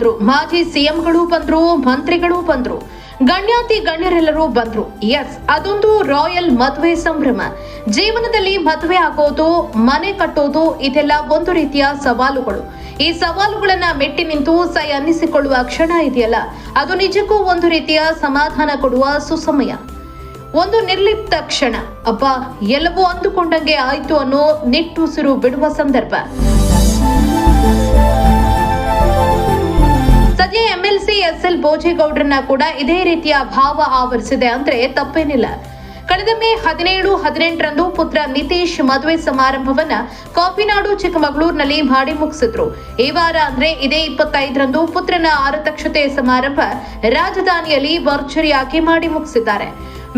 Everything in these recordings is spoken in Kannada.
ಬಂದ್ರು. ಮಾಜಿ ಸಿಎಂಗಳು ಬಂದ್ರು, ಮಂತ್ರಿಗಳು ಬಂದ್ರು. ಗಣ್ಯಾತಿ ಗಣ್ಯರೆಲ್ಲರೂ ಬಂದ್ರು. ಎಸ್ ಅದೊಂದು ರಾಯಲ್ ಮದುವೆ ಸಂಭ್ರಮ. ಜೀವನದಲ್ಲಿ ಮದುವೆ ಆಗೋದು, ಮನೆ ಕಟ್ಟೋದು, ಇದೆಲ್ಲ ಒಂದು ರೀತಿಯ ಸವಾಲುಗಳು. ಈ ಸವಾಲುಗಳನ್ನ ಮೆಟ್ಟಿ ನಿಂತು ಸೈ ಅನ್ನಿಸಿಕೊಳ್ಳುವ ಕ್ಷಣ ಇದೆಯಲ್ಲ, ಅದು ನಿಜಕ್ಕೂ ಒಂದು ರೀತಿಯ ಸಮಾಧಾನ ಕೊಡುವ ಸುಸಮಯ. ಒಂದು ನಿರ್ಲಿಪ್ತ ಕ್ಷಣ. ಅಪ್ಪ ಎಲ್ಲವೂ ಅಂದುಕೊಂಡಂಗೆ ಆಯ್ತು ಅನ್ನೋ ನಿಟ್ಟುಸಿರು ಬಿಡುವ ಸಂದರ್ಭ. ಭೋಜೇಗೌಡರನ್ನ ಕೂಡ ಇದೇ ರೀತಿಯ ಭಾವ ಆವರಿಸಿದೆ ಅಂದ್ರೆ ತಪ್ಪೇನಿಲ್ಲ. ಕಳೆದ ಮೇ ಹದಿನೇಳು, ಹದಿನೆಂಟರಂದು ಪುತ್ರ ನಿತೀಶ್ ಮದುವೆ ಸಮಾರಂಭವನ್ನ ಕಾಪಿನಾಡು ಚಿಕ್ಕಮಗಳೂರಿನಲ್ಲಿ ಮಾಡಿ ಮುಗಿಸಿದ್ರು. ಈ ವಾರ ಅಂದ್ರೆ ಇದೇ ಇಪ್ಪತ್ತೈದರಂದು ಪುತ್ರನ ಆರತಕ್ಷತೆ ಸಮಾರಂಭ ರಾಜಧಾನಿಯಲ್ಲಿ ವರ್ಚುರಿಯಾಗಿ ಮಾಡಿ ಮುಗಿಸಿದ್ದಾರೆ.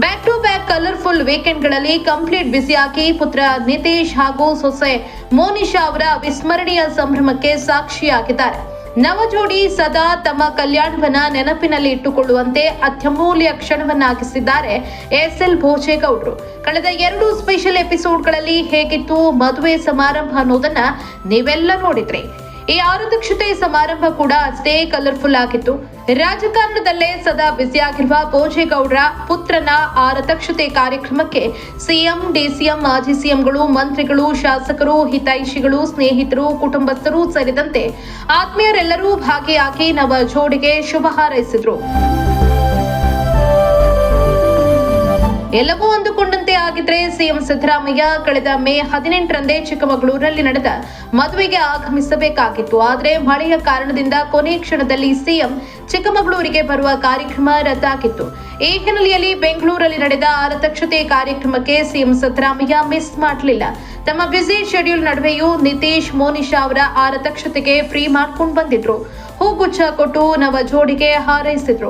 ಬ್ಯಾಕ್ ಟು ಬ್ಯಾಕ್ ಕಲರ್ಫುಲ್ ವೀಕೆಂಡ್ಗಳಲ್ಲಿ ಕಂಪ್ಲೀಟ್ ಬಿಸಿಯಾಗಿ ಪುತ್ರ ನಿತೀಶ್ ಹಾಗೂ ಸೊಸೆ ಮೋನಿಶಾ ಅವರ ವಿಸ್ಮರಣೀಯ ಸಂಭ್ರಮಕ್ಕೆ ಸಾಕ್ಷಿಯಾಗಿದ್ದಾರೆ. ನವ ಜೋಡಿ ಸದಾ ತಮ್ಮ ಕಲ್ಯಾಣವನ್ನ ನೆನಪಿನಲ್ಲಿ ಇಟ್ಟುಕೊಳ್ಳುವಂತೆ ಅತ್ಯಮೂಲ್ಯ ಕ್ಷಣವನ್ನಾಗಿಸಿದ್ದಾರೆ ಎಸ್ ಎಲ್ ಭೋಜೇಗೌಡರು. ಕಳೆದ ಎರಡು ಸ್ಪೆಷಲ್ ಎಪಿಸೋಡ್ಗಳಲ್ಲಿ ಹೇಗಿತ್ತು ಮದುವೆ ಸಮಾರಂಭ ಅನ್ನೋದನ್ನ ನೀವೆಲ್ಲ ನೋಡಿದ್ರಿ. ಈ ಆರತಕ್ಷತೆ ಸಮಾರಂಭ ಕೂಡ ಅಷ್ಟೇ ಕಲರ್ಫುಲ್ ಆಗಿತ್ತು. ರಾಜಕಾರಣದಲ್ಲೇ ಸದಾ ಬ್ಯುಸಿಯಾಗಿರುವ ಭೋಜೇಗೌಡರ ಪುತ್ರನ ಆರತಕ್ಷತೆ ಕಾರ್ಯಕ್ರಮಕ್ಕೆ ಸಿಎಂ, ಡಿಸಿಎಂ, ಮಾಜಿ ಸಿಎಂಗಳು, ಮಂತ್ರಿಗಳು, ಶಾಸಕರು, ಹಿತೈಷಿಗಳು, ಸ್ನೇಹಿತರು, ಕುಟುಂಬಸ್ಥರು ಸೇರಿದಂತೆ ಆತ್ಮೀಯರೆಲ್ಲರೂ ಭಾಗಿಯಾಗಿ ನವ ಜೋಡಿಗೆ ಶುಭ ಹಾರೈಸಿದ್ರು. ಎಲ್ಲವೂ ಅಂದುಕೊಂಡಂತೆ ಆಗಿದ್ರೆ ಸಿಎಂ ಸಿದ್ದರಾಮಯ್ಯ ಕಳೆದ ಮೇ ಹದಿನೆಂಟರಂದೇ ಚಿಕ್ಕಮಗಳೂರಿನಲ್ಲಿ ನಡೆದ ಮದುವೆಗೆ ಆಗಮಿಸಬೇಕಾಗಿತ್ತು. ಆದರೆ ಮಳೆಯ ಕಾರಣದಿಂದ ಕೊನೆ ಕ್ಷಣದಲ್ಲಿ ಸಿಎಂ ಚಿಕ್ಕಮಗಳೂರಿಗೆ ಬರುವ ಕಾರ್ಯಕ್ರಮ ರದ್ದಾಗಿತ್ತು. ಈ ಹಿನ್ನೆಲೆಯಲ್ಲಿ ಬೆಂಗಳೂರಲ್ಲಿ ನಡೆದ ಆರತಕ್ಷತೆ ಕಾರ್ಯಕ್ರಮಕ್ಕೆ ಸಿಎಂ ಸಿದ್ದರಾಮಯ್ಯ ಮಿಸ್ ಮಾಡಲಿಲ್ಲ. ತಮ್ಮ ಬ್ಯುಸಿ ಶೆಡ್ಯೂಲ್ ನಡುವೆಯೂ ನಿತೀಶ್ ಮೋನಿಶಾ ಅವರ ಆರತಕ್ಷತೆಗೆ ಫ್ರೀ ಮಾಡ್ಕೊಂಡು ಬಂದಿದ್ರು. ಹೂಗುಚ್ಛ ಕೊಟ್ಟು ನವ ಜೋಡಿಗೆ ಹಾರೈಸಿದ್ರು.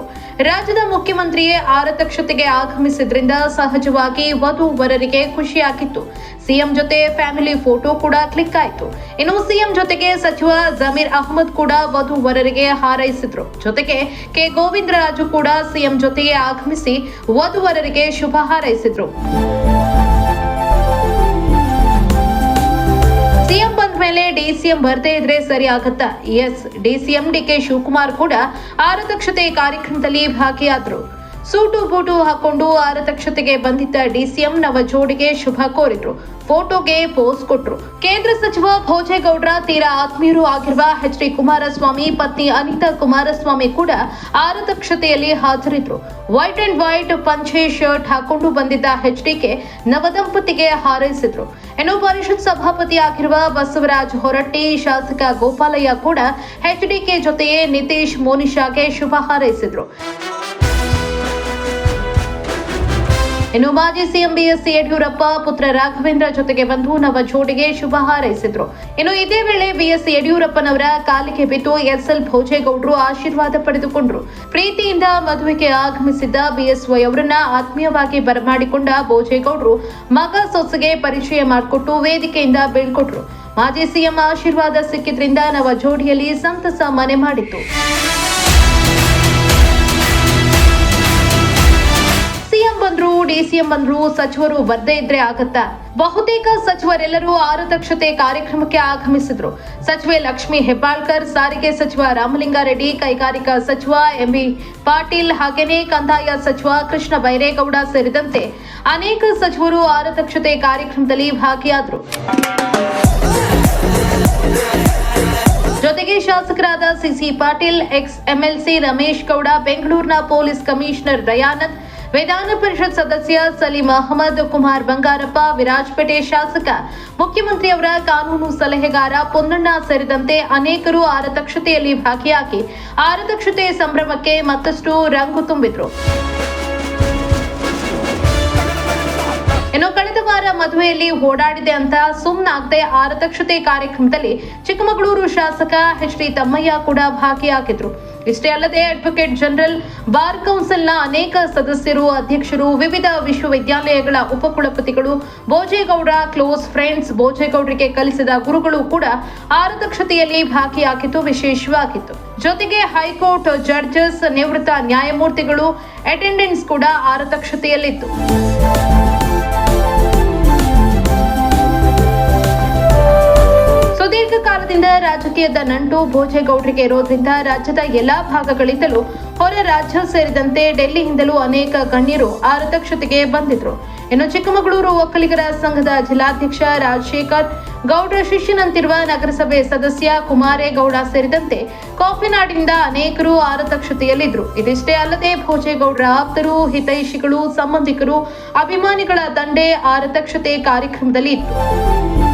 ರಾಜ್ಯದ ಮುಖ್ಯಮಂತ್ರಿಯೇ ಆರತಕ್ಷತೆಗೆ ಆಗಮಿಸಿದ್ರಿಂದ ಸಹಜವಾಗಿ ವಧು ವರರಿಗೆ ಖುಷಿಯಾಗಿತ್ತು. ಸಿಎಂ ಜೊತೆ ಫ್ಯಾಮಿಲಿ ಫೋಟೋ ಕೂಡ ಕ್ಲಿಕ್ ಆಯಿತು. ಇನ್ನು ಸಿಎಂ ಜೊತೆಗೆ ಸಚಿವ ಜಮೀರ್ ಅಹಮದ್ ಕೂಡ ವಧು ವರರಿಗೆ ಹಾರೈಸಿದ್ರು. ಜೊತೆಗೆ ಕೆ ಗೋವಿಂದರಾಜು ಕೂಡ ಸಿಎಂ ಜೊತೆಗೆ ಆಗಮಿಸಿ ವಧುವರರಿಗೆ ಶುಭ ಹಾರೈಸಿದ್ರು. ಮೇಲೆ ಡಿಸಿಎಂ ಬರ್ತೇ ಇದ್ರೆ ಸರಿ ಆಗತ್ತಾ? ಎಸ್ ಡಿಸಿಎಂ ಡಿಕೆ ಶಿವಕುಮಾರ್ ಕೂಡ ಆರತಕ್ಷತೆ ಕಾರ್ಯಕ್ರಮದಲ್ಲಿ ಭಾಗಿಯಾದ್ರು. ಸೂಟು ಬೂಟು ಹಾಕೊಂಡು ಆರತಕ್ಷತೆಗೆ ಬಂದಿದ್ದ ಡಿಸಿಎಂ ನವ ಜೋಡಿಗೆ ಶುಭ ಕೋರಿದ್ರು. ಫೋಟೋಗೆ ಪೋಸ್ ಕೊಟ್ರು. ಕೇಂದ್ರ ಸಚಿವ ಭೋಜೇಗೌಡರ ತೀರಾ ಆತ್ಮೀಯರು ಆಗಿರುವ ಎಚ್ ಡಿ ಕುಮಾರಸ್ವಾಮಿ, ಪತ್ನಿ ಅನಿತಾ ಕುಮಾರಸ್ವಾಮಿ ಕೂಡ ಆರತಕ್ಷತೆಯಲ್ಲಿ ಹಾಜರಿದ್ರು. ವೈಟ್ ಅಂಡ್ ವೈಟ್ ಪಂಚೆ ಶರ್ಟ್ ಹಾಕೊಂಡು ಬಂದಿದ್ದ ಎಚ್ ಡಿಕೆ ನವದಂಪತಿಗೆ ಹಾರೈಸಿದ್ರು. ಇನ್ನು ಪರಿಷತ್ ಸಭಾಪತಿ ಆಗಿರುವ ಬಸವರಾಜ್ ಹೊರಟ್ಟಿ, ಶಾಸಕ ಗೋಪಾಲಯ್ಯ ಕೂಡ ಎಚ್ಡಿಕೆ ಜೊತೆಯೇ ನಿತೀಶ್ ಮೋನಿಶಾಗೆ ಶುಭ ಹಾರೈಸಿದ್ರು. ಇನ್ನು ಮಾಜಿ ಸಿಎಂ ಬಿಎಸ್ ಯಡಿಯೂರಪ್ಪ ಪುತ್ರ ರಾಘವೇಂದ್ರ ಜೊತೆಗೆ ಬಂದು ನವ ಜೋಡಿಗೆ ಶುಭ ಹಾರೈಸಿದ್ರು. ಇನ್ನು ಇದೇ ವೇಳೆ ಬಿಎಸ್ ಯಡಿಯೂರಪ್ಪನವರ ಕಾಲಿಗೆ ಬಿದ್ದು ಎಸ್ಎಲ್ ಭೋಜೇಗೌಡರು ಆಶೀರ್ವಾದ ಪಡೆದುಕೊಂಡ್ರು. ಪ್ರೀತಿಯಿಂದ ಮದುವೆಗೆ ಆಗಮಿಸಿದ್ದ ಬಿಎಸ್ವೈ ಅವರನ್ನ ಆತ್ಮೀಯವಾಗಿ ಬರಮಾಡಿಕೊಂಡ ಭೋಜೇಗೌಡರು ಮಗ ಸೊಸೆಗೆ ಪರಿಚಯ ಮಾಡಿಕೊಟ್ಟು ವೇದಿಕೆಯಿಂದ ಬೀಳ್ಕೊಟ್ರು. ಮಾಜಿ ಸಿಎಂ ಆಶೀರ್ವಾದ ಸಿಕ್ಕಿದ್ರಿಂದ ನವ ಜೋಡಿಯಲ್ಲಿ ಸಂತಸ ಮನೆ ಮಾಡಿತ್ತು. ಡಿಸಿಎಂ ಬಂದ್ರು ಸಚಿವರು ಬರ್ದೇ ಇದ್ರೆ ಆಗತ್ತಾ. ಬಹುತೇಕ ಸಚಿವರೆಲ್ಲರೂ ಆರತಕ್ಷತೆ ಕಾರ್ಯಕ್ರಮಕ್ಕೆ ಆಗಮಿಸಿದ್ರು. ಸಚಿವೆ ಲಕ್ಷ್ಮಿ ಹೆಬ್ಬಾಳ್ಕರ್, ಸಾರಿಗೆ ಸಚಿವ ರಾಮಲಿಂಗಾರೆಡ್ಡಿ, ಕೈಗಾರಿಕಾ ಸಚಿವ ಎಂಬಿ ಪಾಟೀಲ್ ಹಾಗೇನೇ ಕಂದಾಯ ಸಚಿವ ಕೃಷ್ಣ ಬೈರೇಗೌಡ ಸೇರಿದಂತೆ ಅನೇಕ ಸಚಿವರು ಆರತಕ್ಷತೆ ಕಾರ್ಯಕ್ರಮದಲ್ಲಿ ಭಾಗಿಯಾದರು. ಜೊತೆಗೆ ಶಾಸಕರಾದ CC Patil, ex MLC Ramesh Gowda, ಬೆಂಗಳೂರಿನ ಪೊಲೀಸ್ ಕಮಿಷನರ್ ದಯಾನಂದ್ ವಿಧಾನ ಪರಿಷತ್ ಸದಸ್ಯ ಸಲೀಂ ಅಹಮದ್ ಕುಮಾರ್ ಬಂಗಾರಪ್ಪ ವಿರಾಜಪೇಟೆ ಶಾಸಕ ಮುಖ್ಯಮಂತ್ರಿಯವರ ಕಾನೂನು ಸಲಹೆಗಾರ ಪೊನ್ನಣ್ಣ ಸೇರಿದಂತೆ ಅನೇಕರು ಆರತಕ್ಷತೆಯಲ್ಲಿ ಭಾಗಿಯಾಗಿ ಆರತಕ್ಷತೆ ಸಂಭ್ರಮಕ್ಕೆ ಮತ್ತಷ್ಟು ರಂಗು ತುಂಬಿದ್ರು. ವಾರ ಮದುವೆಯಲ್ಲಿ ಓಡಾಡಿದೆ ಅಂತ ಸುಮ್ಮನಾಗದೆ ಆರತಕ್ಷತೆ ಕಾರ್ಯಕ್ರಮದಲ್ಲಿ ಚಿಕ್ಕಮಗಳೂರು ಶಾಸಕ ಎಚ್ ಡಿ ತಮ್ಮಯ್ಯ ಕೂಡ ಭಾಗಿಯಾಗಿದ್ರು. ಇಷ್ಟೇ ಅಲ್ಲದೆ ಅಡ್ವೊಕೇಟ್ ಜನರಲ್ ಬಾರ್ ಕೌನ್ಸಿಲ್ನ ಅನೇಕ ಸದಸ್ಯರು, ಅಧ್ಯಕ್ಷರು, ವಿವಿಧ ವಿಶ್ವವಿದ್ಯಾಲಯಗಳ ಉಪಕುಲಪತಿಗಳು, ಭೋಜೇಗೌಡ ಕ್ಲೋಸ್ ಫ್ರೆಂಡ್ಸ್ ಭೋಜೇಗೌಡರಿಗೆ ಕಲಿಸಿದ ಗುರುಗಳು ಕೂಡ ಆರತಕ್ಷತೆಯಲ್ಲಿ ಭಾಗಿಯಾಗಿದ್ದು ವಿಶೇಷವಾಗಿತ್ತು. ಜೊತೆಗೆ ಹೈಕೋರ್ಟ್ ಜಡ್ಜಸ್ ನಿವೃತ್ತ ನ್ಯಾಯಮೂರ್ತಿಗಳು ಅಟೆಂಡೆನ್ಸ್ ಕೂಡ ಆರತಕ್ಷತೆಯಲ್ಲಿತ್ತು. ಕಾಲದಿಂದ ರಾಜಕೀಯದ ನಂಟು ಭೋಜೇಗೌಡರಿಗೆ ಇರೋದ್ರಿಂದ ರಾಜ್ಯದ ಎಲ್ಲಾ ಭಾಗಗಳಿಂದಲೂ ಹೊರ ರಾಜ್ಯ ಸೇರಿದಂತೆ ಡೆಲ್ಲಿಯಿಂದಲೂ ಅನೇಕ ಗಣ್ಯರು ಆ ರಥಕ್ಷತೆಗೆ ಬಂದಿದ್ರು. ಇನ್ನು ಚಿಕ್ಕಮಗಳೂರು ಒಕ್ಕಲಿಗರ ಸಂಘದ ಜಿಲ್ಲಾಧ್ಯಕ್ಷ ರಾಜಶೇಖರ್ ಗೌಡ್ರ ಶಿಷ್ಯನಂತಿರುವ ನಗರಸಭೆ ಸದಸ್ಯ ಕುಮಾರೇಗೌಡ ಸೇರಿದಂತೆ ಕಾಫಿನಾಡಿನಿಂದ ಅನೇಕರು ಆರತಕ್ಷತೆಯಲ್ಲಿದ್ದರು ಇದಿಷ್ಟೇ ಅಲ್ಲದೆ ಭೋಜೇಗೌಡರ ಆಪ್ತರು, ಹಿತೈಷಿಗಳು, ಸಂಬಂಧಿಕರು, ಅಭಿಮಾನಿಗಳ ದಂಡೆ ಆರತಕ್ಷತೆ ಕಾರ್ಯಕ್ರಮದಲ್ಲಿ ಇತ್ತು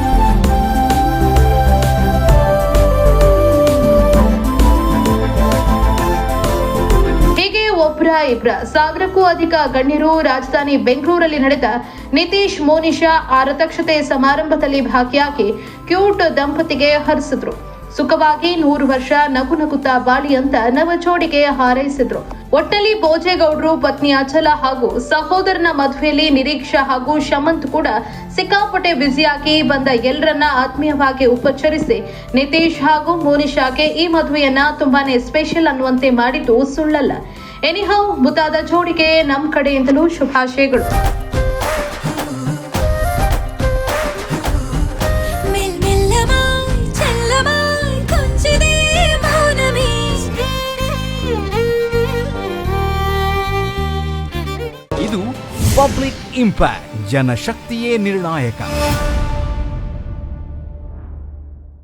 ಒಬ್ರ ಇಬ್ರ. ಸಾವಿರಕ್ಕೂ ಅಧಿಕ ಗಣ್ಯರು ರಾಜಧಾನಿ ಬೆಂಗಳೂರಲ್ಲಿ ನಡೆದ ನಿತೀಶ್, ಮೋನಿಶಾ ಆರತಕ್ಷತೆ ಸಮಾರಂಭದಲ್ಲಿ ಭಾಗಿಯಾಗಿ ಕ್ಯೂಟ್ ದಂಪತಿಗೆ ಹರಿಸಿದ್ರು. ಸುಖವಾಗಿ ನೂರು ವರ್ಷ ನಗು ನಗುತ್ತಾ ಬಾಳಿ ಅಂತ ನವ ಜೋಡಿಗೆ ಹಾರೈಸಿದ್ರು. ಒಟ್ಟಲ್ಲಿ ಭೋಜೇಗೌಡರು, ಪತ್ನಿ ಅಚಲ ಹಾಗೂ ಸಹೋದರನ ಮದುವೆಯಲ್ಲಿ ನಿರೀಕ್ಷಾ ಹಾಗೂ ಶಮಂತ್ ಕೂಡ ಸಿಕ್ಕಾಪಟ್ಟೆ ಬ್ಯುಸಿಯಾಗಿ ಬಂದ ಎಲ್ಲರನ್ನ ಆತ್ಮೀಯವಾಗಿ ಉಪಚರಿಸಿ ನಿತೀಶ್ ಹಾಗೂ ಮೋನಿಶಾಗೆ ಈ ಮದುವೆಯನ್ನ ತುಂಬಾನೇ ಸ್ಪೆಷಲ್ ಅನ್ನುವಂತೆ ಮಾಡಿದ್ದು ಸುಳ್ಳಲ್ಲ. ಎನಿಹೌ ಮುದ್ದಾದ ಜೋಡಿಗೆ ನಮ್ಮ ಕಡೆಯಿಂದಲೂ ಶುಭಾಶಯಗಳು. ಇದು ಪಬ್ಲಿಕ್ ಇಂಪ್ಯಾಕ್ಟ್ ಜನಶಕ್ತಿಯೇ ನಿರ್ಣಾಯಕ.